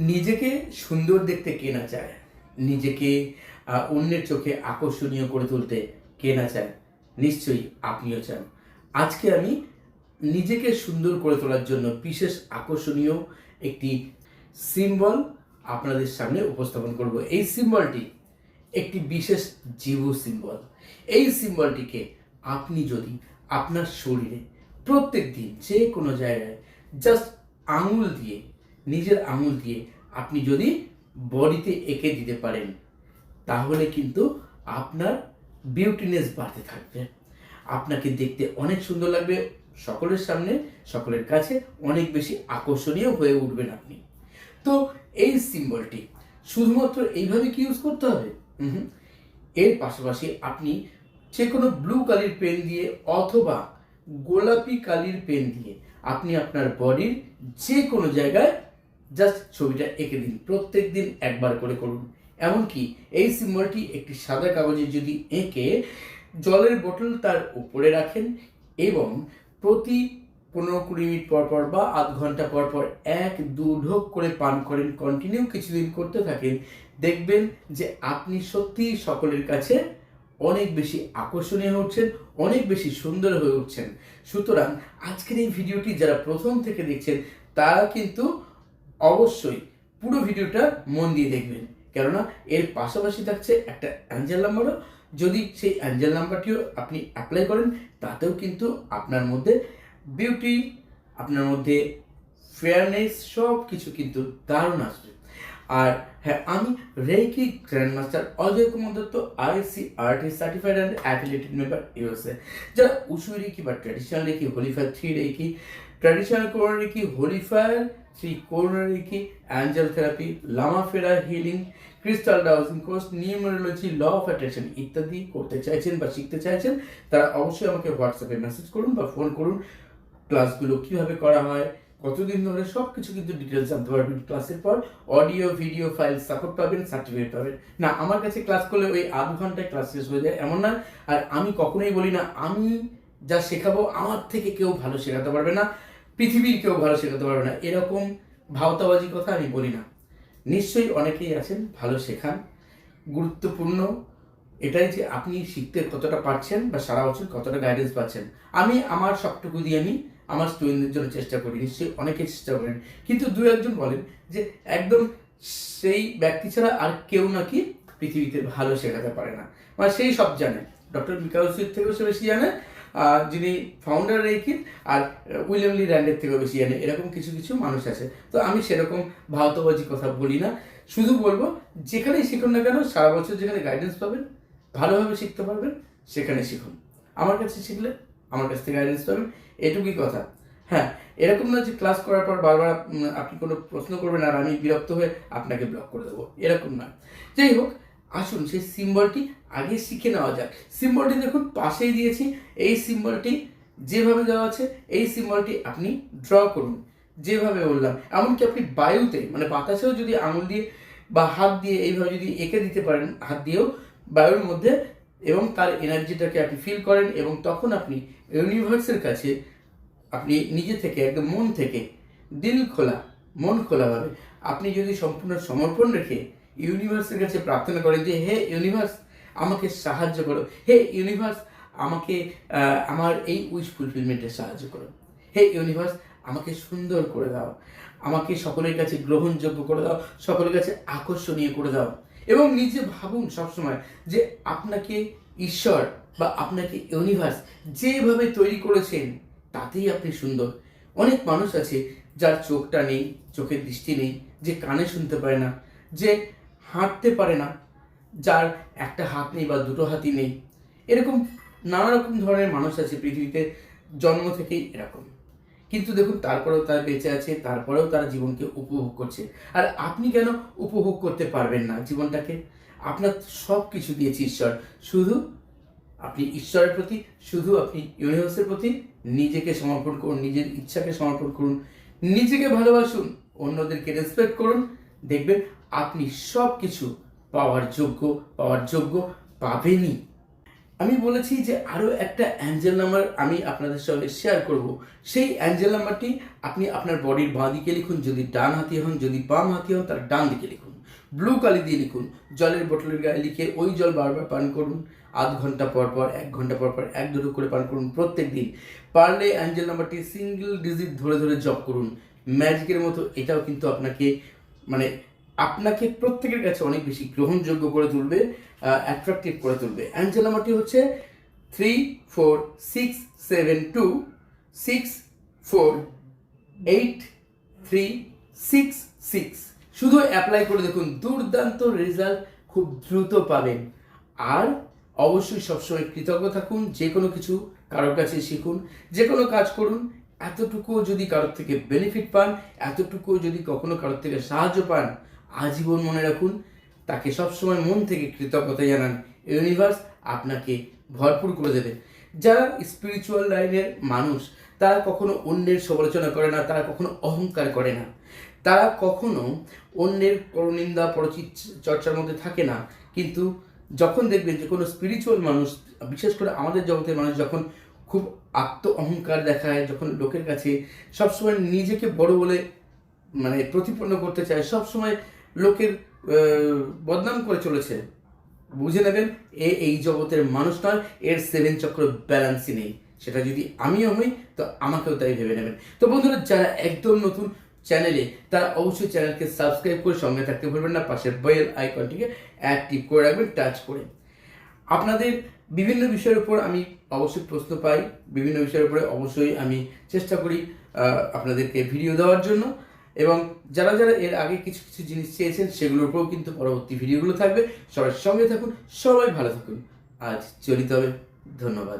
নিজেকে সুন্দর দেখতে কে না চায়? নিজেকে অন্যের চোখে আকর্ষণীয় করে তুলতে কে না চায়? নিশ্চয়ই আপনিও চান। আজকে আমি নিজেকে সুন্দর করে তোলার জন্য বিশেষ আকর্ষণীয় একটি সিম্বল আপনাদের সামনে উপস্থাপন করব। এই সিম্বলটি একটি বিশেষ জীব সিম্বল। এই সিম্বলটিকে আপনি যদি আপনার শরীরে প্রত্যেক দিন যে কোনো জায়গায় জাস্ট আঙুল দিয়ে নিজের আঙুল দিয়ে আপনি যদি বডিতে এঁকে দিতে পারেন, তাহলে কিন্তু আপনার বিউটিনেস বাড়তে থাকবে। আপনাকে দেখতে অনেক সুন্দর লাগবে, সকলের সামনে, সকলের কাছে অনেক বেশি আকর্ষণীয় হয়ে উঠবেন আপনি। তো এই সিম্বলটি শুধুমাত্র এইভাবে কি ইউজ করতে হবে? এর পাশাপাশি আপনি যে কোনো ব্লু কালির পেন দিয়ে অথবা গোলাপি কালির পেন দিয়ে আপনি আপনার বডির যে কোনো জায়গায় জাস্ট ছবিটা এঁকে দিন, প্রত্যেক দিন একবার করে করুন। এমনকি এই সিম্বলটি একটি সাদা কাগজে যদি এঁকে জলের বোতল তার উপরে রাখেন এবং প্রতি পনেরো কুড়ি মিনিট পর পর বা আধ ঘণ্টা পর পর এক, দু ঢোক করে পান করেন কন্টিনিউ কিছুদিন করতে থাকেন, দেখবেন যে আপনি সত্যিই সকলের কাছে অনেক বেশি আকর্ষণীয় হয়ে উঠছেন অনেক বেশি সুন্দর হয়ে উঠছেন। সুতরাং আজকের এই ভিডিওটি যারা প্রথম থেকে দেখছেন, তারা কিন্তু অবশ্যই পুরো ভিডিওটা মন দিয়ে দেখবেন। কেননা এর পাশাপাশি থাকছে একটা অ্যাঞ্জেল নাম্বারও যদি সেই অ্যাঞ্জেল নাম্বারটিও আপনি অ্যাপ্লাই করেন, তাতেও কিন্তু আপনার মধ্যে বিউটি আপনার মধ্যে ফেয়ারনেস সব কিছু কিন্তু দারুণ আসবে। আর হ্যাঁ আমি reiki grand master Ajay Kumar Dutta IC artist certified and affiliated member USA যারা উসু রেকি বা traditional reiki holy fire three reiki traditional Karuna reiki holy fire three Karuna reiki angel therapy Lama Fera healing crystal dowsing course numerology law of attraction ইত্যাদি করতে চাইছেন বা শিখতে চাইছেন, তারা অবশ্যই আমাকে হোয়াটসঅ্যাপে মেসেজ করুন বা ফোন করুন। ক্লাসগুলো কীভাবে করা হয় কতদিন ধরে সব কিছু কিন্তু ডিটেলস জানতে পারবেন। ক্লাসের পর অডিও ভিডিও ফাইল সাপোর্ট পাবেন সার্টিফিকেট পাবেন। না, আমার কাছে ক্লাস করলে ওই আধ ঘন্টায় ক্লাস শেষ হয়ে যায়, এমন না। আর আমি কখনোই বলি না, আমি যা শেখাবো আমার থেকে কেউ ভালো শেখাতে পারবে না, পৃথিবীর কেউ ভালো শেখাতে পারবে না। এরকম ভাওতাবাজি কথা আমি বলি না। নিশ্চয়ই অনেকেই আছেন ভালো শেখান, গুরুত্বপূর্ণ। এটাই যে আপনি শিখতে কতটা পারছেন বা সারা বছর কতটা গাইডেন্স পাচ্ছেন। আমি আমার সবটুকু দিয়ে আমি আমার স্টুডেন্টদের জন্য চেষ্টা করি, নিশ্চয়ই অনেকে চেষ্টা করেন। কিন্তু দু একজন বলেন যে একদম সেই ব্যক্তি ছাড়া আর কেউ নাকি পৃথিবীতে ভালো শেখাতে পারে না। মানে সেই সব জানে। ডক্টর সুইট থেকেও সে বেশি জানে যিনি ফাউন্ডার রেকির আর উইলিয়াম লি র্যান্ডের থেকেও বেশি জানে। এরকম কিছু কিছু মানুষ আছে। তো আমি সেরকম ভাওতাবাজি কথা বলি না। শুধু বলব, যেখানেই শিখুন না কেন, সারা বছর যেখানে গাইডেন্স পাবেন, ভালোভাবে শিখতে পারবেন সেখানে শিখুন। আমার কাছে শিখলে আমার কাছ থেকে গাইডেন্স পাবেন এটুকুই কথা। হ্যাঁ এরকম না যে ক্লাস করার পর বারবার আপনি কোনো প্রশ্ন করবেন আর আমি বিরক্ত হয়ে আপনাকে ব্লক করে দেবো, এরকম না যাই হোক, আসুন, সেই সিম্বলটি আগে শিখে নেওয়া যাক। সিম্বলটি দেখুন, পাশেই দিয়েছি। এই সিম্বলটি যেভাবে দেওয়া আছে, এই সিম্বলটি আপনি ড্র করুন। যেভাবে বললাম, এমনকি আপনি বায়ুতে মানে বাতাসেও যদি আঙুল দিয়ে বা হাত দিয়ে এইভাবে যদি এঁকে দিতে পারেন, হাত দিয়েও বায়ুর মধ্যে এবং তার এনার্জিটাকে আপনি ফিল করেন এবং তখন আপনি ইউনিভার্সের কাছে আপনি নিজে থেকে একদম মন থেকে দিল খোলা, মন খোলাভাবে আপনি যদি সম্পূর্ণ সমর্পণ রেখে ইউনিভার্সের কাছে প্রার্থনা করেন যে, হে ইউনিভার্স, আমাকে সাহায্য করো। হে ইউনিভার্স, আমাকে আমার এই উইশ ফুলফিলমেন্টে সাহায্য করো। হে ইউনিভার্স, আমাকে সুন্দর করে দাও। আমাকে সকলের কাছে গ্রহণযোগ্য করে দাও। সকলের কাছে আকর্ষণীয় করে দাও। এবং নিজে ভাবুন সবসময় যে আপনাকে ঈশ্বর বা আপনাকে ইউনিভার্স যেভাবে তৈরি করেছেন, তাতেই আপনি সুন্দর। অনেক মানুষ আছে যার চোখটা নেই, চোখের দৃষ্টি নেই, যে কানে শুনতে পারে না, যে হাঁটতে পারে না, যার একটা হাত নেই বা দুটো হাতই নেই। এরকম নানা রকম ধরনের মানুষ আছে, পৃথিবীতে জন্ম থেকেই এরকম। কিন্তু দেখুন, তারপরেও তারা বেঁচে আছে, তারপরেও তারা জীবনকে উপভোগ করছে। আর আপনি কেন উপভোগ করতে পারবেন না জীবনটাকে? আপনার সব কিছু দিয়েছে ঈশ্বর। শুধু আপনি ঈশ্বরের প্রতি, শুধু আপনি ইউনিভার্সের প্রতি নিজেকে সমর্পণ করুন, নিজের ইচ্ছাকে সমর্পণ করুন, নিজেকে ভালোবাসুন, অন্যদেরকে রেসপেক্ট করুন। দেখবেন, আপনি সব কিছু পাওয়ার যোগ্য পাওয়ার যোগ্য পাবেনই। আমি বলেছি যে আরও একটা অ্যাঞ্জেল নাম্বার আমি আপনাদের সঙ্গে শেয়ার করব। সেই অ্যাঞ্জেল নাম্বারটি আপনি আপনার বডির বাঁ দিকে লিখুন, যদি ডান হাতি হন, যদি বাম হাতি হন, তার ডান দিকে লিখুন। ব্লু কালি দিয়ে লিখুন। জলের বোতলের গায়ে লিখে ওই জল বারবার পান করুন। আধ ঘণ্টা পর পর, এক ঘণ্টা পর পর, এক দুটো করে পান করুন প্রত্যেক দিন। পারলে অ্যাঞ্জেল নাম্বারটি সিঙ্গেল ডিজিট ধরে ধরে জপ করুন। ম্যাজিকের মতো এটাও কিন্তু আপনাকে মানে আপনাকে প্রত্যেকের কাছে অনেক বেশি গ্রহণযোগ্য করে তুলবে অ্যাট্রাকটিভ করে তুলবে। অ্যাঞ্জেল নাম্বারটি হচ্ছে three four six seven two six four eight three six six শুধু অ্যাপ্লাই করে দেখুন, দুর্দান্ত রেজাল্ট খুব দ্রুত পাবেন। আর অবশ্যই সবসময় কৃতজ্ঞ থাকুন, যে কোনো কিছু কারোর কাছে শিখুন, যে কোনো কাজ করুন, এতটুকুও যদি কারোর থেকে বেনিফিট পান এতটুকু যদি কখনো কারোর থেকে সাহায্য পান আজীবন মনে রাখুন, তাকে সবসময় মন থেকে কৃতজ্ঞতা জানান। ইউনিভার্স আপনাকে ভরপুর করে দেবে। যারা স্পিরিচুয়াল লাইনের মানুষ, তারা কখনো অন্যের সমালোচনা করে না, তারা কখনো অহংকার করে না। তারা কখনো অন্যের পরনিন্দা পরচিত চর্চার মধ্যে থাকে না। কিন্তু যখন দেখবেন যে কোনো স্পিরিচুয়াল মানুষ, বিশেষ করে আমাদের জগতের মানুষ যখন খুব আত্ম অহংকার দেখায়, যখন লোকের কাছে সবসময় নিজেকে বড় বলে মানে প্রতিপন্ন করতে চায়, সবসময় লোকের বদনাম করে চলেছে। বুঝে নেবেন, এ এই জগতের মানুষ নয়, এর সেভেন চক্র ব্যালেন্সই নেই। সেটা যদি আমিও হই, তো আমাকেও তাই ভেবে নেবেন। তো বন্ধুরা, যারা একদম নতুন চ্যানেলে, তারা অবশ্যই চ্যানেলকে সাবস্ক্রাইব করে সঙ্গে থাকতে ভুলবেন না, পাশের বেল আইকনটিকে অ্যাক্টিভ করে রাখবেন, টাচ করে। আপনাদের বিভিন্ন বিষয়ের উপর আমি অবশ্যই প্রশ্ন পাই, বিভিন্ন বিষয়ের উপরে অবশ্যই আমি চেষ্টা করি আপনাদেরকে ভিডিও দেওয়ার জন্য। এবং যারা যারা এর আগে কিছু কিছু জিনিস চেয়েছেন, সেগুলোর উপরেও কিন্তু পরবর্তী ভিডিওগুলো থাকবে। সবার সঙ্গে থাকুন, সবাই ভালো থাকুন। আজ চলিত হবে। ধন্যবাদ।